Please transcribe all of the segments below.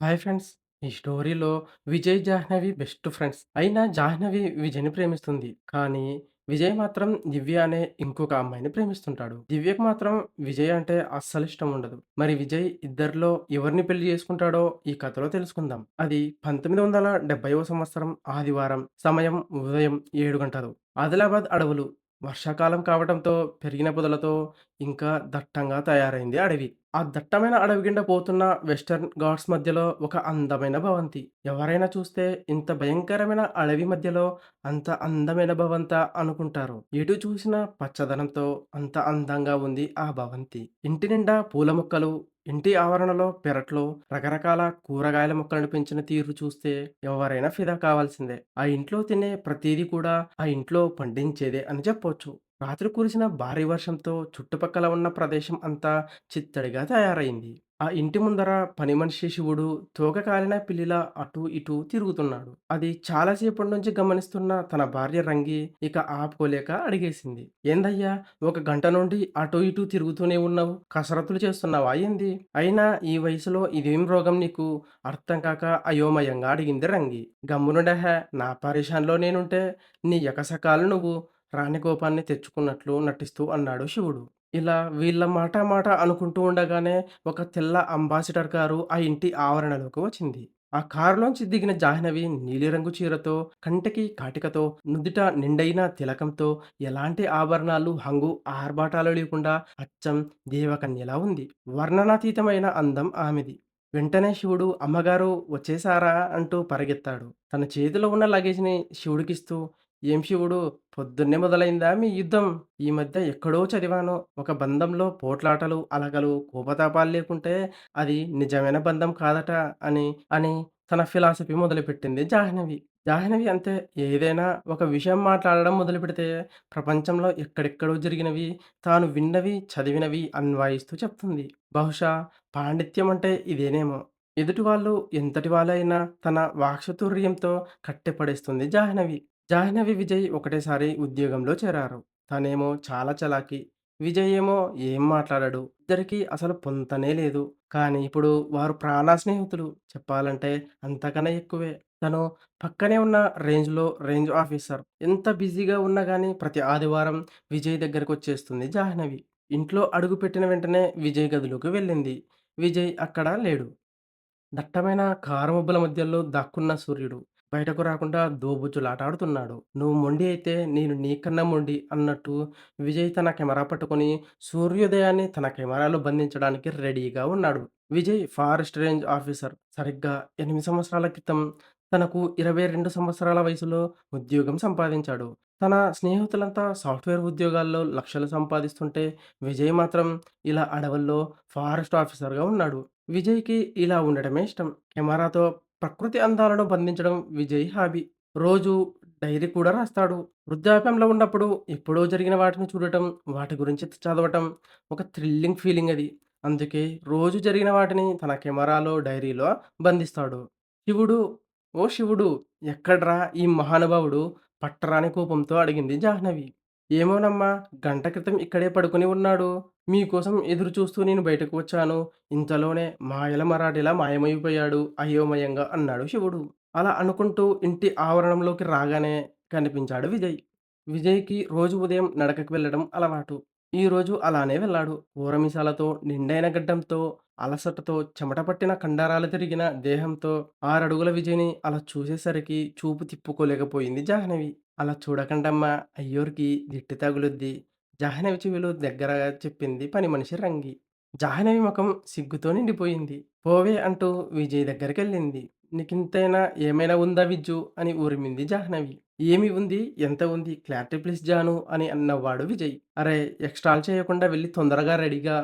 Hi friends. ఈ స్టోరీలో Vijay, Jahnavi best friends. అయినా జాహ్నవి విజయ్‌ని ప్రేమిస్తుంది. కానీ విజయ్ మాత్రం దివ్య అనే ఇంకొక అమ్మాయిని ప్రేమిస్తుంటాడు. దివ్యకు మాత్రం విజయ్ అంటే అస్సలు ఇష్టం ఉండదు. మరి విజయ్ ఇద్దరిలో ఎవరిని పెళ్ళి చేసుకుంటాడో ఈ కథలో తెలుసుకుందాం. అది 1970వ సంవత్సరం ఆదివారం. సమయం ఉదయం ఏడు గంటలు. ఆదిలాబాద్ అడవులు. వర్షాకాలం కావడంతో పెరిగిన పొదలతో ఇంకా దట్టంగా తయారైంది అడవి. ఆ దట్టమైన అడవి గుండా పోతున్న వెస్టర్న్ ఘాట్స్ మధ్యలో ఒక అందమైన భవంతి. ఎవరైనా చూస్తే ఇంత భయంకరమైన అడవి మధ్యలో అంత అందమైన భవంత అనుకుంటారు. ఎటు చూసినా పచ్చదనంతో అంత అందంగా ఉంది ఆ భవంతి. ఇంటి నిండా పూల మొక్కలు, ఇంటి ఆవరణలో పెరట్లో రకరకాల కూరగాయల మొక్కలను పెంచిన తీరు చూస్తే ఎవరైనా ఫిదా కావాల్సిందే. ఆ ఇంట్లో తినే ప్రతిదీ కూడా ఆ ఇంట్లో పండించేదే అని చెప్పొచ్చు. రాత్రి కురిసిన భారీ వర్షంతో చుట్టుపక్కల ఉన్న ప్రదేశం అంతా చిత్తడిగా తయారైంది. ఆ ఇంటి ముందర పని మనిషి శివుడు తోక కాలిన పిల్లిలా అటూ ఇటూ తిరుగుతున్నాడు. అది చాలాసేపటి నుంచి గమనిస్తున్న తన భార్య రంగి ఇక ఆపుకోలేక అడిగేసింది. "ఏందయ్యా ఒక గంట నుండి అటూ ఇటూ తిరుగుతూనే ఉన్నావు. కసరత్తులు చేస్తున్నావా ఏంది? అయినా ఈ వయసులో ఇదేం రోగం నీకు?" అర్థం కాక అయోమయంగా అడిగింది రంగి. గమ్మునుడహ నా పరేషాన్‌లో నేనుంటే నీ ఎకసకాలు నువ్వు రాణి కోపాన్ని తెచ్చుకున్నట్లు నటిస్తూ అన్నాడు శివుడు. ఇలా వీళ్ళ మాట మాట అనుకుంటూ ఉండగానే ఒక తెల్ల అంబాసిడర్ కారు ఆ ఇంటి ఆవరణలోకి వచ్చింది. ఆ కారులోంచి దిగిన జాహ్నవి నీలిరంగు చీరతో, కంటికి కాటికతో, నుదుట నిండైన తిలకంతో, ఎలాంటి ఆభరణాలు, హంగు, ఆర్భాటాలు లేకుండా అచ్చం దేవకన్యలా ఉంది. వర్ణనాతీతమైన అందం ఆమెది. వెంటనే శివుడు "అమ్మగారు వచ్చేసారా అంటూ పరిగెత్తాడు. తన చేతిలో ఉన్న లగేజ్‌ని శివుడికిస్తూ "ఏం శివుడు పొద్దున్నే మొదలైందా మీ యుద్ధం? ఈ మధ్య ఎక్కడో చదివాను. ఒక బంధంలో పోట్లాటలు, అలగలు కోపతాపాలు లేకుంటే అది నిజమైన బంధం కాదట" అని అని తన ఫిలాసఫీ మొదలుపెట్టింది జాహ్నవి. జాహ్నవి అంతే. ఏదైనా ఒక విషయం మాట్లాడడం మొదలుపెడితే ప్రపంచంలో ఎక్కడెక్కడో జరిగినవి, తాను విన్నవి, చదివినవి అన్వాయిస్తూ చెప్తుంది. బహుశా పాండిత్యం అంటే ఇదేనేమో! ఎదుటి వాళ్ళు ఎంతటి వాళ్ళైనా తన వాక్చాతుర్యంతో కట్టిపడేస్తుంది జాహ్నవి. జాహ్నవి, విజయ్ ఒకటేసారి ఉద్యోగంలో చేరారు. తనేమో చాలా చలాకీ. విజయ్ ఏమో ఏం మాట్లాడడు. ఇద్దరికీ అసలు పొంతనే లేదు. కానీ ఇప్పుడు వారు ప్రాణ స్నేహితులు. చెప్పాలంటే అంతకన్నా ఎక్కువే. తను పక్కనే ఉన్న రేంజ్‌లో రేంజ్ ఆఫీసర్. ఎంత బిజీగా ఉన్నా గానీ ప్రతి ఆదివారం విజయ్ దగ్గరకొచ్చేస్తుంది జాహ్నవి. ఇంట్లో అడుగుపెట్టిన వెంటనే విజయ్ గదిలోకి వెళ్ళింది. విజయ్ అక్కడ లేడు. దట్టమైన కారు మబ్బుల మధ్యలో దాక్కున్న సూర్యుడు. బయటకు రాకుండా దోబూచులాటాడుతున్నాడు. "నువ్వు మొండి అయితే నేను నీకన్నా మొండి" అన్నట్టు విజయ్ తన కెమెరా పట్టుకొని సూర్యోదయాన్ని తన కెమెరాలో బంధించడానికి రెడీగా ఉన్నాడు. Vijay forest range officer. సరిగ్గా 8 సంవత్సరాల క్రితం తనకు 22 సంవత్సరాల వయసులో ఉద్యోగం సంపాదించాడు. తన స్నేహితులంతా సాఫ్ట్‌వేర్ ఉద్యోగాల్లో లక్షలు సంపాదిస్తుంటే విజయ్ మాత్రం ఇలా అడవుల్లో ఫారెస్ట్ ఆఫీసర్‌గా ఉన్నాడు. విజయ్‌కి ఇలా ఉండడమే ఇష్టం. కెమెరాతో ప్రకృతి అందాలను బంధించడం విజయ్ హాబీ. రోజూ డైరీ కూడా రాస్తాడు. వృద్ధాప్యంలో ఉన్నప్పుడు ఎప్పుడో జరిగిన వాటిని చూడటం, వాటి గురించి చదవటం ఒక థ్రిల్లింగ్ ఫీలింగ్ అది. అందుకే రోజు జరిగిన వాటిని తన కెమెరాలో, డైరీలో బంధిస్తాడు. శివుడు, ఓ శివుడు ఎక్కడ్రా ఈ మహానుభావుడు? పట్టరాని కోపంతో అడిగింది జాహ్నవి. ఏమోనమ్మా! గంట క్రితం ఇక్కడే పడుకొని ఉన్నాడు. మీకోసం ఎదురు చూస్తూ నేను బయటకు వచ్చాను. ఇంతలోనే మాయల మరాఠీలా మాయమైపోయాడు అయోమయంగా అన్నాడు శివుడు. అలా అనుకుంటూ ఇంటి ఆవరణంలోకి రాగానే కనిపించాడు విజయ్. విజయ్‌కి రోజు ఉదయం నడకకు వెళ్ళడం అలవాటు. ఈరోజు అలానే వెళ్ళాడు. ఊరమిసాలతో, నిండైన గడ్డంతో, అలసటతో, చెమట పట్టిన కండరాలు తిరిగిన దేహంతో ఆరడుగుల విజయ్‌ని అలా చూసేసరికి చూపు తిప్పుకోలేకపోయింది జాహ్నవి. "అలా చూడకండమ్మా! అయ్యోరికి దిష్టి తగులుద్ది." జాహ్నవి చెవిలో దగ్గరగా చెప్పింది పనిమనిషి రంగి. జాహ్నవి ముఖం సిగ్గుతో నిండిపోయింది. పోవే అంటూ విజయ్ దగ్గరికెళ్ళింది. "నీకింతైనా ఏమైనా ఉందా విజ్జు" అని ఉరిమింది జాహ్నవి. "ఏమి ఉంది? ఎంత ఉంది? క్లారిటీ ప్లీజ్ జాను" అని నవ్వాడు విజయ్. "అరేయ్! ఎక్స్ట్రాలు చేయకుండా వెళ్ళి తొందరగా రెడీగా"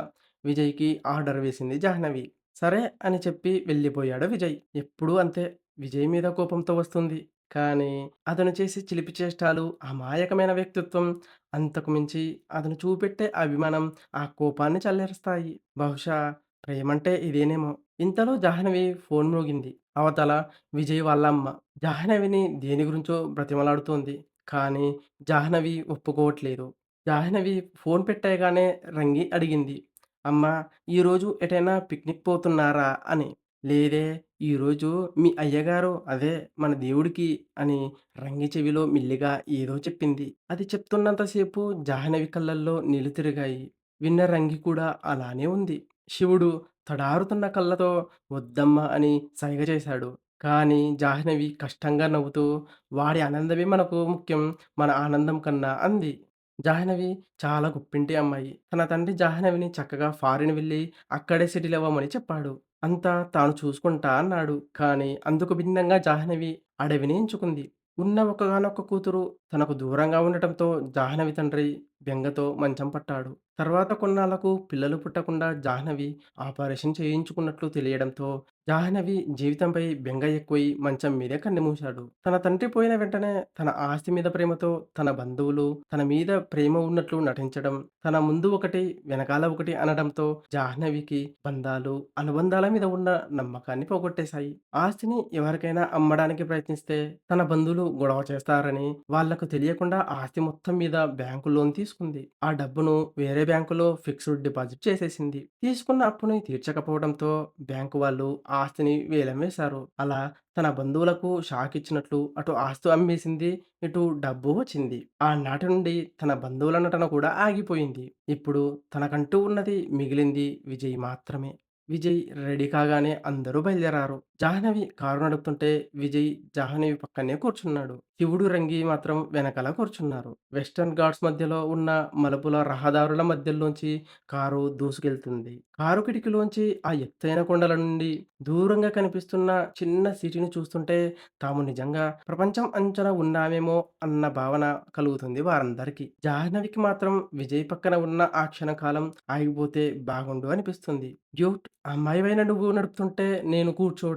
విజయ్‌కి ఆర్డర్ వేసింది జాహ్నవి. "సరే" అని చెప్పి వెళ్ళిపోయాడు విజయ్. ఎప్పుడూ అంతే. విజయ్ మీద కోపంతో వస్తుంది. కానీ అతను చేసే చిలిపి చేష్టాలు, అమాయకమైన వ్యక్తిత్వం, అంతకు మించి అతను చూపెట్టే అభిమానం ఆ కోపాన్ని చల్లేరుస్తాయి బహుశా ప్రేమంటే ఇదేనేమో! ఇంతలో జాహ్నవి ఫోన్ మోగింది. అవతల విజయ్ వాళ్ళ అమ్మ. జాహ్నవిని దేని గురించో బ్రతిమలాడుతోంది. కానీ జాహ్నవి ఒప్పుకోవట్లేదు. జాహ్నవి ఫోన్ పెట్టేయగానే రంగి అడిగింది. "అమ్మా! ఈరోజు ఎటైనా పిక్నిక్ పోతున్నారా" అని. "లేదే ఈరోజు మీ అయ్యగారు అదే మన దేవుడికి అని రంగి చెవిలో మెల్లిగా ఏదో చెప్పింది. అది చెప్తున్నంత సేపు జాహ్నవి కళ్ళల్లో నీళ్ళు తిరిగాయి. విన్న రంగి కూడా అలానే ఉంది. శివుడు తడారుతున్న కళ్ళతో వద్దమ్మా అని సైగ చేశాడు. కానీ జాహ్నవి కష్టంగా నవ్వుతూ వాడి ఆనందమే మనకు ముఖ్యం మన ఆనందం కన్నా అంది. జాహ్నవి చాలా గొప్పింటి అమ్మాయి. తన తండ్రి జాహ్నవిని చక్కగా ఫారిన్ వెళ్ళి అక్కడే సెటిల్ అవ్వమని చెప్పాడు. అంతా తాను చూసుకుంటా అన్నాడు. కానీ అందుకు భిన్నంగా జాహ్నవి అడవిని ఎంచుకుంది. ఉన్న ఒక్కగానొక్క కూతురు తనకు దూరంగా ఉండటంతో జాహ్నవి తండ్రి బెంగతో మంచం పట్టాడు. తర్వాత కొన్నాళ్ళకు పిల్లలు పుట్టకుండా జాహ్నవి ఆపరేషన్ చేయించుకున్నట్లు తెలియడంతో జాహ్నవి జీవితంపై బెంగ ఎక్కువై మంచం మీదే కన్నుమూశాడు. తన తండ్రి పోయిన వెంటనే తన ఆస్తి మీద ప్రేమతో తన బంధువులు తన మీద ప్రేమ ఉన్నట్లు నటించడం, తన ముందు ఒకటి వెనకాల ఒకటి అనడంతో జాహ్నవికి బంధాలు, అనుబంధాల మీద ఉన్న నమ్మకాన్ని పోగొట్టేశాయి. ఆస్తిని ఎవరికైనా అమ్మడానికి ప్రయత్నిస్తే తన బంధువులు గొడవ చేస్తారని వాళ్ళ తనకు తెలియకుండా ఆస్తి మొత్తం మీద బ్యాంకు లోన్ తీసుకుంది. ఆ డబ్బును వేరే బ్యాంకులో ఫిక్స్డ్ డిపాజిట్ చేసేసింది. తీసుకున్న అప్పుని తీర్చకపోవడంతో బ్యాంకు వాళ్ళు ఆస్తిని వేలం వేశారు. అలా తన బంధువులకు షాక్ ఇచ్చినట్లు అటు ఆస్తి అమ్మేసింది. ఇటు డబ్బు వచ్చింది. ఆనాటి నుండి తన బంధువుల నటన కూడా ఆగిపోయింది. ఇప్పుడు తనకంటూ ఉన్నది మిగిలింది విజయ్ మాత్రమే. విజయ్ రెడీ కాగానే అందరూ బయలుదేరారు. జాహ్నవి కారు నడుపుతుంటే విజయ్ జాహ్నవి పక్కనే కూర్చున్నాడు. శివుడు, రంగి మాత్రం వెనకాల కూర్చున్నారు. వెస్టర్న్ ఘాట్స్ మధ్యలో ఉన్న మలుపుల రహదారుల మధ్యలోంచి కారు దూసుకెళ్తుంది. కారు కిటికీలోంచి ఆ ఎత్తైన కొండల నుండి దూరంగా కనిపిస్తున్న చిన్న సిటీని చూస్తుంటే తాము నిజంగా ప్రపంచం అంచనా ఉన్నామేమో అన్న భావన కలుగుతుంది వారందరికీ. జాహ్నవికి మాత్రం విజయ్ పక్కన ఉన్న ఆ క్షణకాలం ఆగిపోతే బాగుండు అనిపిస్తుంది. డ్యూట్ అమ్మాయివైన నువ్వు నడుపుతుంటే నేను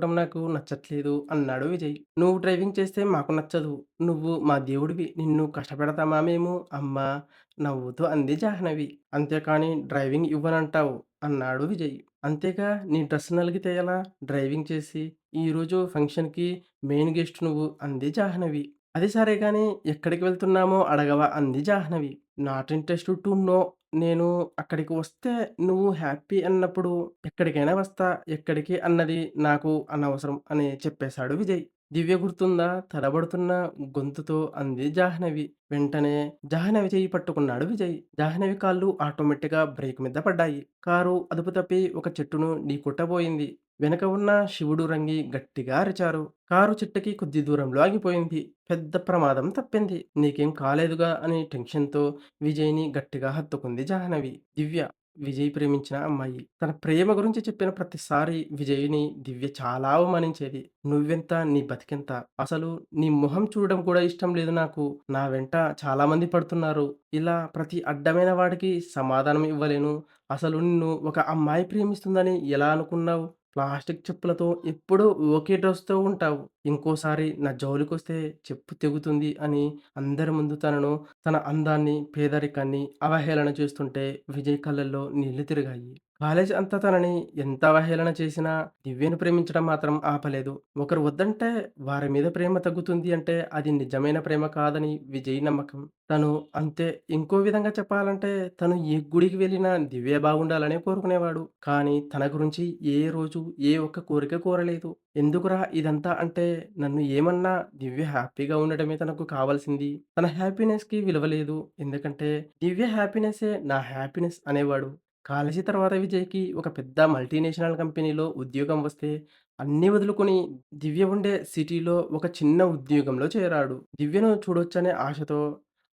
మార్గం నాకు నచ్చట్లేదు అన్నాడు విజయ్. నువ్వు డ్రైవింగ్ చేస్తే మాకు నచ్చదు. నువ్వు మా దేవుడివి. నిన్ను కష్టపెడతామా మేము? అమ్మా! నవ్వుతూ అంది జాహ్నవి. అంతేకాని డ్రైవింగ్ ఇవ్వనంటావు అన్నాడు విజయ్. అంతేగా నీ డ్రెస్ నలిగితే ఎలా? డ్రైవింగ్ చేసి. ఈరోజు ఫంక్షన్‌కి మెయిన్ గెస్ట్ నువ్వు అంది జాహ్నవి. అది సరే కానీ ఎక్కడికి వెళ్తున్నామో అడగవా? అంది Jahnavi. Not interested to know నేను అక్కడికి వస్తే నువ్వు హ్యాపీ అన్నప్పుడు ఎక్కడికైనా వస్తా. ఎక్కడికి అన్నది నాకు అనవసరం అని చెప్పేశాడు విజయ్. దివ్య గుర్తుందా? తడబడుతున్న గొంతుతో అంది జాహ్నవి. వెంటనే జాహ్నవి చేయి పట్టుకున్నాడు విజయ్. జాహ్నవి కాళ్ళు ఆటోమేటిక్‌గా బ్రేక్ మీద పడ్డాయి. కారు అదుపు తప్పి ఒక చెట్టును ఢీకొట్టబోయింది. వెనక ఉన్న శివుడు, రంగి గట్టిగా అరిచారు. కారు చెట్టుకి కొద్ది దూరంలో ఆగిపోయింది. పెద్ద ప్రమాదం తప్పింది. నీకేం కాలేదుగా అని టెన్షన్‌తో విజయ్‌ని గట్టిగా హత్తుకుంది జాహ్నవి. దివ్య విజయ్ ప్రేమించిన అమ్మాయి. తన ప్రేమ గురించి చెప్పిన ప్రతిసారి విజయ్‌ని దివ్య చాలా అవమానించేది. నువ్వెంత? నీ బతికెంత? అసలు నీ మొహం చూడడం కూడా ఇష్టం లేదు నాకు. నా వెంట చాలామంది పడుతున్నారు. ఇలా ప్రతి అడ్డమైన వాడికి సమాధానం ఇవ్వలేను. అసలు నిన్ను ఒక అమ్మాయి ప్రేమిస్తుందని ఎలా అనుకున్నావు? ప్లాస్టిక్ చెప్పులతో ఎప్పుడూ ఒకే డ్రెస్‌తో ఉంటావు. ఇంకోసారి నా జోలికొస్తే చెప్పు తెగుతుంది అని అందరి ముందు తనను, తన అందాన్ని, పేదరికాన్ని అవహేళన చేస్తుంటే విజయ్ కళ్ళల్లో నీళ్ళు తిరిగాయి. కాలేజ్ అంతా తనని ఎంత అవహేళన చేసినా దివ్యను ప్రేమించడం మాత్రం ఆపలేదు. ఒకరు వద్దంటే వారి మీద ప్రేమ తగ్గుతుంది అంటే అది నిజమైన ప్రేమ కాదని విజయ్ నమ్మకం. తను అంతే. ఇంకో విధంగా చెప్పాలంటే తను ఏ గుడికి వెళ్ళినా దివ్య బాగుండాలనే కోరుకునేవాడు. కానీ తన గురించి ఏ రోజు ఏ ఒక్క కోరిక కోరలేదు. ఎందుకురా ఇదంతా అంటే నన్ను ఏమన్నా దివ్య హ్యాపీగా ఉండడమే తనకు కావాల్సింది. తన హ్యాపీనెస్‌కి విలువ లేదు. ఎందుకంటే దివ్య హ్యాపీనెస్సే నా హ్యాపీనెస్ అనేవాడు. కాలేజీ తర్వాత విజయ్‌కి ఒక పెద్ద మల్టీనేషనల్ కంపెనీలో ఉద్యోగం వస్తే అన్నీ వదులుకొని దివ్య ఉండే సిటీలో ఒక చిన్న ఉద్యోగంలో చేరాడు. దివ్యను చూడొచ్చనే ఆశతో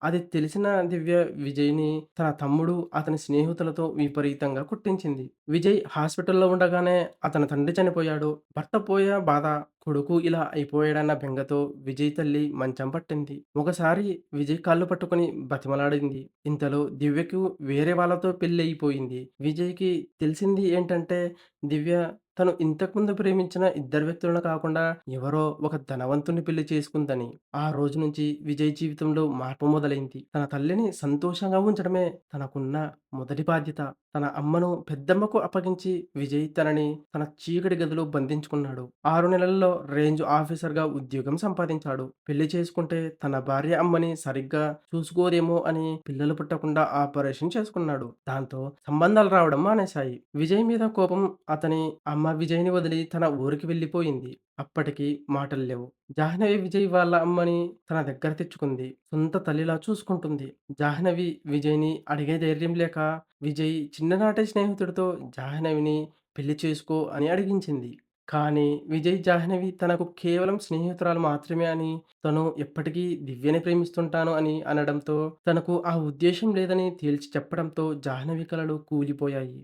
అది తెలిసిన దివ్య విజయ్‌ని తన తమ్ముడు, అతని స్నేహితులతో విపరీతంగా కొట్టించింది. విజయ్ హాస్పిటల్‌లో ఉండగానే అతని తండ్రి చనిపోయాడు. భర్త పోయే బాధ, కొడుకు ఇలా అయిపోయాడన్న బెంగతో విజయ్ తల్లి మంచం పట్టింది. ఒకసారి విజయ్ కాళ్ళు పట్టుకొని బతిమలాడింది. ఇంతలో దివ్యకు వేరే వాళ్ళతో పెళ్ళయిపోయింది. విజయ్‌కి తెలిసింది ఏంటంటే దివ్య తను ఇంతకుముందు ప్రేమించిన ఇద్దరు వ్యక్తులను కాకుండా ఎవరో ఒక ధనవంతుని పెళ్ళి చేసుకుందని. ఆ రోజు నుంచి విజయ్ జీవితంలో మార్పు మొదలైంది. తన తల్లిని సంతోషంగా ఉంచడమే తనకున్న మొదటి బాధ్యత. తన అమ్మను పెద్దమ్మకు అప్పగించి విజయ్ తనని తన చీకటి గదిలో బంధించుకున్నాడు. ఆరు నెలల్లో రేంజ్ ఆఫీసర్‌గా ఉద్యోగం సంపాదించాడు. పెళ్ళి చేసుకుంటే తన భార్య అమ్మని సరిగ్గా చూసుకోదేమో అని పిల్లలు పుట్టకుండా ఆపరేషన్ చేసుకున్నాడు. దాంతో సంబంధాలు రావడం మానేశాయి. విజయ్ మీద కోపం అతని అమ్మ విజయ్‌ని వదిలి తన ఊరికి వెళ్ళిపోయింది. అప్పటికి మాటలు లేవు. జాహ్నవి విజయ్ వాళ్ళ అమ్మని తన దగ్గర తెచ్చుకుంది. సొంత తల్లిలా చూసుకుంటుంది. జాహ్నవి విజయ్‌ని అడిగే ధైర్యం లేక విజయ్ చిన్ననాటి స్నేహితుడితో జాహ్నవిని పెళ్ళి చేసుకో అని అడిగించింది. కానీ విజయ్ జాహ్నవి తనకు కేవలం స్నేహితురాలు మాత్రమే అని, తను ఎప్పటికీ దివ్యనే ప్రేమిస్తుంటాను అని అనడంతో, తనకు ఆ ఉద్దేశ్యం లేదని తేల్చి చెప్పడంతో జాహ్నవి కలలు కూలిపోయాయి.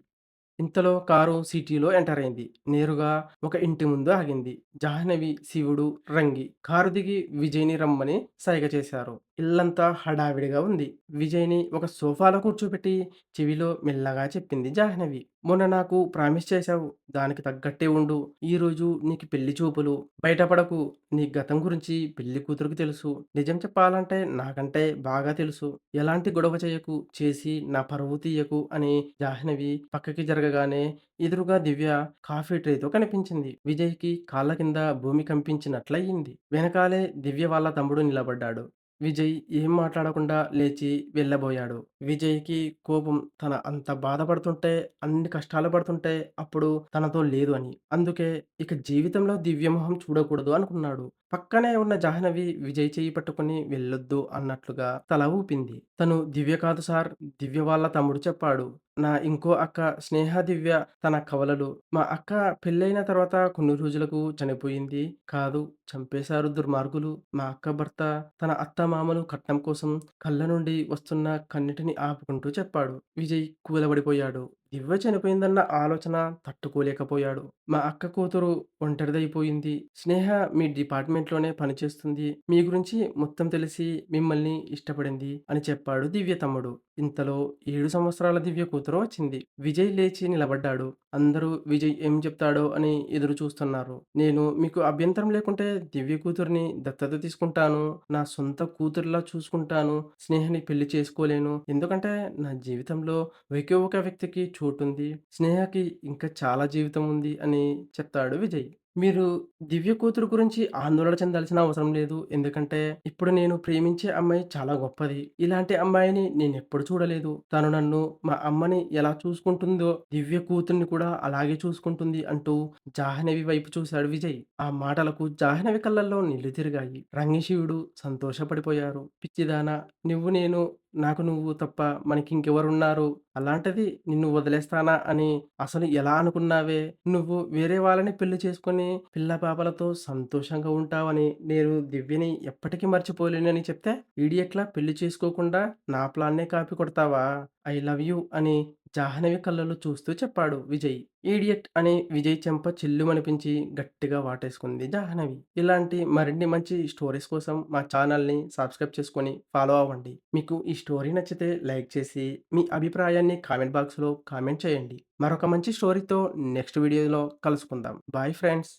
ఇంతలో కారు సిటీలో ఎంటర్ అయింది. నేరుగా ఒక ఇంటి ముందు ఆగింది. జాహ్నవి, శివుడు, రంగి కారు దిగి విజయ్‌ని రమ్మని సైగ చేశారు. ఇల్లంతా హడావిడిగా ఉంది. విజయ్‌ని ఒక సోఫాలో కూర్చోబెట్టి చెవిలో మెల్లగా చెప్పింది జాహ్నవి. "మొన్న నాకు ప్రామిస్ చేశావు. దానికి తగ్గట్టే ఉండు. ఈరోజు నీకు పెళ్ళి చూపులు. బయటపడకు. నీ గతం గురించి పెళ్ళి కూతురుకు తెలుసు. నిజం చెప్పాలంటే నాకంటే బాగా తెలుసు. ఎలాంటి గొడవ చేయకు. చేసి నా పరువు తీయకు" అని జాహ్నవి పక్కకి జరగగానే ఎదురుగా దివ్య కాఫీ ట్రేతో కనిపించింది. విజయ్‌కి కాళ్ళ కింద భూమి కంపించినట్లయింది. వెనకాలే దివ్య వాళ్ళ తమ్ముడు నిలబడ్డాడు. విజయ్ ఏం మాట్లాడకుండా లేచి వెళ్ళబోయాడు. విజయ్‌కి కోపం తన అంత బాధపడుతుంటే, అన్ని కష్టాలు పడుతుంటే అప్పుడు తనతో లేదు అని. అందుకే ఇక జీవితంలో దివ్య మొహం చూడకూడదు అనుకున్నాడు. పక్కనే ఉన్న జాహ్నవి విజయ్ చెయ్యి పట్టుకొని వెళ్ళొద్దు అన్నట్లుగా తల ఊపింది. తను దివ్య కాదు సార్. దివ్య వాళ్ళ తమ్ముడు చెప్పాడు. నా ఇంకో అక్క స్నేహ దివ్య తన కవలలు. మా అక్క పెళ్ళైన తర్వాత కొన్ని రోజులకు చనిపోయింది. కాదు చంపేశారు దుర్మార్గులు. మా అక్క భర్త తన అత్త మామలు కట్నం కోసం కళ్ళ నుండి వస్తున్న కన్నిటిని ఆపుకుంటూ చెప్పాడు. విజయ్ కూలబడిపోయాడు. దివ్య చనిపోయిందన్న ఆలోచన తట్టుకోలేకపోయాడు. మా అక్క కూతురు ఒంటరిదైపోయింది. స్నేహ మీ డిపార్ట్‌మెంట్‌లోనే పనిచేస్తుంది. మీ గురించి మొత్తం తెలిసి మిమ్మల్ని ఇష్టపడింది అని చెప్పాడు దివ్య తమ్ముడు. ఇంతలో ఏడు సంవత్సరాల దివ్య కూతురు వచ్చింది. విజయ్ లేచి నిలబడ్డాడు. అందరూ విజయ్ ఏం చెప్తాడో అని ఎదురు చూస్తున్నారు. నేను మీకు అభ్యంతరం లేకుంటే దివ్య కూతురిని దత్తత తీసుకుంటాను. నా సొంత కూతురులా చూసుకుంటాను. స్నేహని పెళ్ళి చేసుకోలేను. ఎందుకంటే నా జీవితంలో ఒకే ఒక వ్యక్తికి చోటుంది. స్నేహకి ఇంకా చాలా జీవితం ఉంది అని చెప్తాడు విజయ్. మీరు దివ్య కూతురు గురించి ఆందోళన చెందాల్సిన అవసరం లేదు. ఎందుకంటే ఇప్పుడు నేను ప్రేమించే అమ్మాయి చాలా గొప్పది. ఇలాంటి అమ్మాయిని నేను ఎప్పుడు చూడలేదు. తను నన్ను, మా అమ్మని ఎలా చూసుకుంటుందో దివ్య కూతుర్ని కూడా అలాగే చూసుకుంటుంది అంటూ జాహ్నవి వైపు చూశాడు విజయ్. ఆ మాటలకు జాహ్నవి కళ్ళల్లో నీళ్ళు తిరిగాయి. రంగశివుడు సంతోషపడిపోయారు. పిచ్చిదానా! నువ్వు నేను నాకు నువ్వు తప్ప మనకి ఇంకెవరున్నారు అలాంటిది నిన్ను వదిలేస్తానా అని అసలు ఎలా అనుకున్నావే? నువ్వు వేరే వాళ్ళని పెళ్ళి చేసుకుని పిల్ల పాపలతో సంతోషంగా ఉంటావని నేను దివ్యని ఎప్పటికీ మర్చిపోలేనని చెప్తే ఈడియట్‌లా పెళ్ళి చేసుకోకుండా నా ప్లాన్నే కాపీ కొడతావా? ఐ లవ్ యూ అని జాహ్నవి కళ్ళలో చూస్తూ చెప్పాడు విజయ్. ఈడియట్ అనే విజయ్ చెంప చెల్లుమనిపించి గట్టిగా వాటేసుకుంది జాహ్నవి. ఇలాంటి మరిన్ని మంచి స్టోరీస్ కోసం మా ఛానల్‌ని సబ్స్క్రైబ్ చేసుకొని ఫాలో అవ్వండి. మీకు ఈ స్టోరీ నచ్చితే లైక్ చేసి మీ అభిప్రాయాన్ని కామెంట్ బాక్స్‌లో కామెంట్ చేయండి. మరొక మంచి స్టోరీతో నెక్స్ట్ వీడియోలో కలుసుకుందాం. Bye friends.